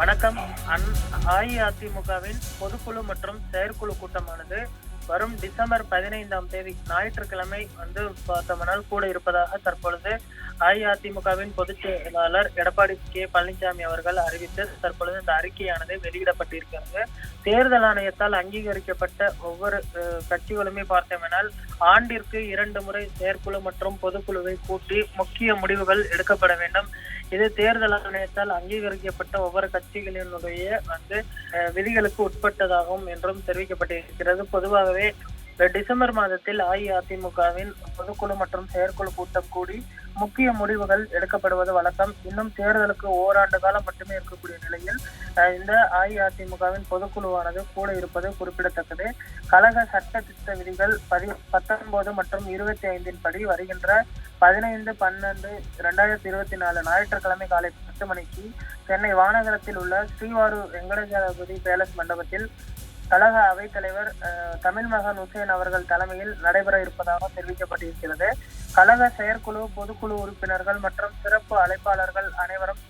வணக்கம். அன்- அஇஅதிமுகவின் பொதுக்குழு மற்றும் செயற்குழு கூட்டமானது வரும் டிசம்பர் பதினைந்தாம் தேதி ஞாயிற்றுக்கிழமை வந்து பார்த்தோம்னால் கூட இருப்பதாக தற்பொழுது அஇஅதிமுகவின் பொதுச் செயலாளர் எடப்பாடி கே. பழனிசாமி அவர்கள் அறிவித்து தற்பொழுது இந்த அறிக்கையானது வெளியிடப்பட்டிருக்கிறது. தேர்தல் ஆணையத்தால் அங்கீகரிக்கப்பட்ட ஒவ்வொரு கட்சிகளுமே பார்த்தோமெனால் ஆண்டிற்கு இரண்டு முறை செயற்குழு மற்றும் பொதுக்குழுவை கூட்டி முக்கிய முடிவுகள் எடுக்கப்பட வேண்டும். இது தேர்தல் ஆணையத்தால் அங்கீகரிக்கப்பட்ட ஒவ்வொரு கட்சிகளினுடைய வந்து விதிகளுக்கு உட்பட்டதாகும் என்றும் தெரிவிக்கப்பட்டிருக்கிறது. பொதுவாகவே டிசம்பர் மாதத்தில் அஇஅதிமுகவின் பொதுக்குழு மற்றும் செயற்குழு கூட்டம் கூடி முக்கிய முடிவுகள் எடுக்கப்படுவது வழக்கம். இன்னும் தேர்தலுக்கு ஓராண்டு காலம் மட்டுமே இருக்கக்கூடிய நிலையில் இந்த அஇஅதிமுகவின் பொதுக்குழுவானது கூட இருப்பது குறிப்பிடத்தக்கது. கழக சட்ட திட்ட விதிகள் பதி பத்தொன்பது மற்றும் இருபத்தி ஐந்தின் படி வருகின்ற பதினைந்து பன்னெண்டு இரண்டாயிரத்தி இருபத்தி நாலு ஞாயிற்றுக்கிழமை காலை பத்து மணிக்கு சென்னை வானகரத்தில் உள்ள ஸ்ரீவாரூர் வெங்கடஜலபதி பேலஸ் மண்டபத்தில் கழக அவைத்தலைவர் தலைவர் தமிழ் மகன் உசேன் அவர்கள் தலைமையில் நடைபெற இருப்பதாக தெரிவிக்கப்பட்டிருக்கிறது. கழக செயற்குழு பொதுக்குழு உறுப்பினர்கள் மற்றும் சிறப்பு அழைப்பாளர்கள் அனைவரும்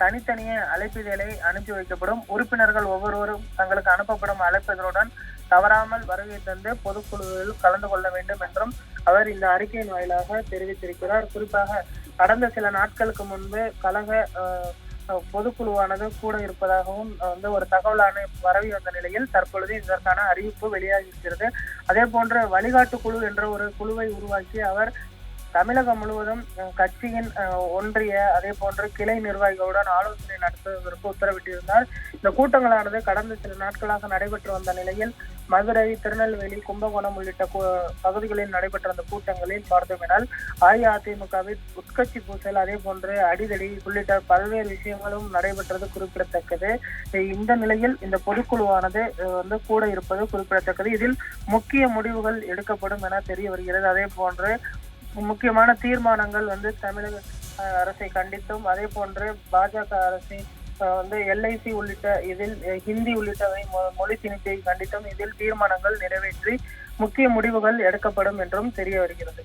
தனித்தனியே அழைப்பிதழை அனுப்பி வைக்கப்படும். உறுப்பினர்கள் ஒவ்வொருவரும் தங்களுக்கு அனுப்பப்படும் அழைப்பதனுடன் தவறாமல் வருகை தந்து பொதுக்குழுவில் கலந்து கொள்ள வேண்டும் என்றும் அவர் இந்த அறிக்கையின் வாயிலாக தெரிவித்திருக்கிறார். குறிப்பாக கடந்த சில நாட்களுக்கு முன்பு கழக பொதுக்குழுவானது கூட இருப்பதாகவும் வந்து ஒரு தகவலான பரவி வந்த நிலையில் தற்பொழுது இதற்கான அறிவிப்பு வெளியாகி இருக்கிறது. அதே போன்ற வழிகாட்டு குழு என்ற ஒரு குழுவை உருவாக்கி அவர் தமிழகம் முழுவதும் கட்சியின் ஒன்றிய அதே போன்று கிளை நிர்வாகிகளுடன் ஆலோசனை நடத்துவதற்கு உத்தரவிட்டிருந்தார். இந்த கூட்டங்களானது கடந்த சில நாட்களாக நடைபெற்று வந்த நிலையில் மதுரை திருநெல்வேலி கும்பகோணம் உள்ளிட்ட பகுதிகளில் நடைபெற்ற அந்த கூட்டங்களில் பார்த்தோமெனால் அஇஅதிமுகவின் உட்கட்சி பூசல் அதே போன்று அடிதடி உள்ளிட்ட பல்வேறு விஷயங்களும் நடைபெற்றது குறிப்பிடத்தக்கது. இந்த நிலையில் இந்த பொதுக்குழுவானது வந்து கூட இருப்பது குறிப்பிடத்தக்கது. இதில் முக்கிய முடிவுகள் எடுக்கப்படும் என தெரிய வருகிறது. அதே போன்று முக்கியமான தீர்மானங்கள் வந்து தமிழக அஹ், அரசை கண்டித்தும் அதே போன்று பாஜக அரசை வந்து எல்ஐசி உள்ளிட்ட இதில் ஹிந்தி உள்ளிட்டவை மொ- மொழி திணிப்பை கண்டித்தும் இதில் தீர்மானங்கள் நிறைவேற்றி முக்கிய முடிவுகள் எடுக்கப்படும் என்றும் தெரிய வருகிறது.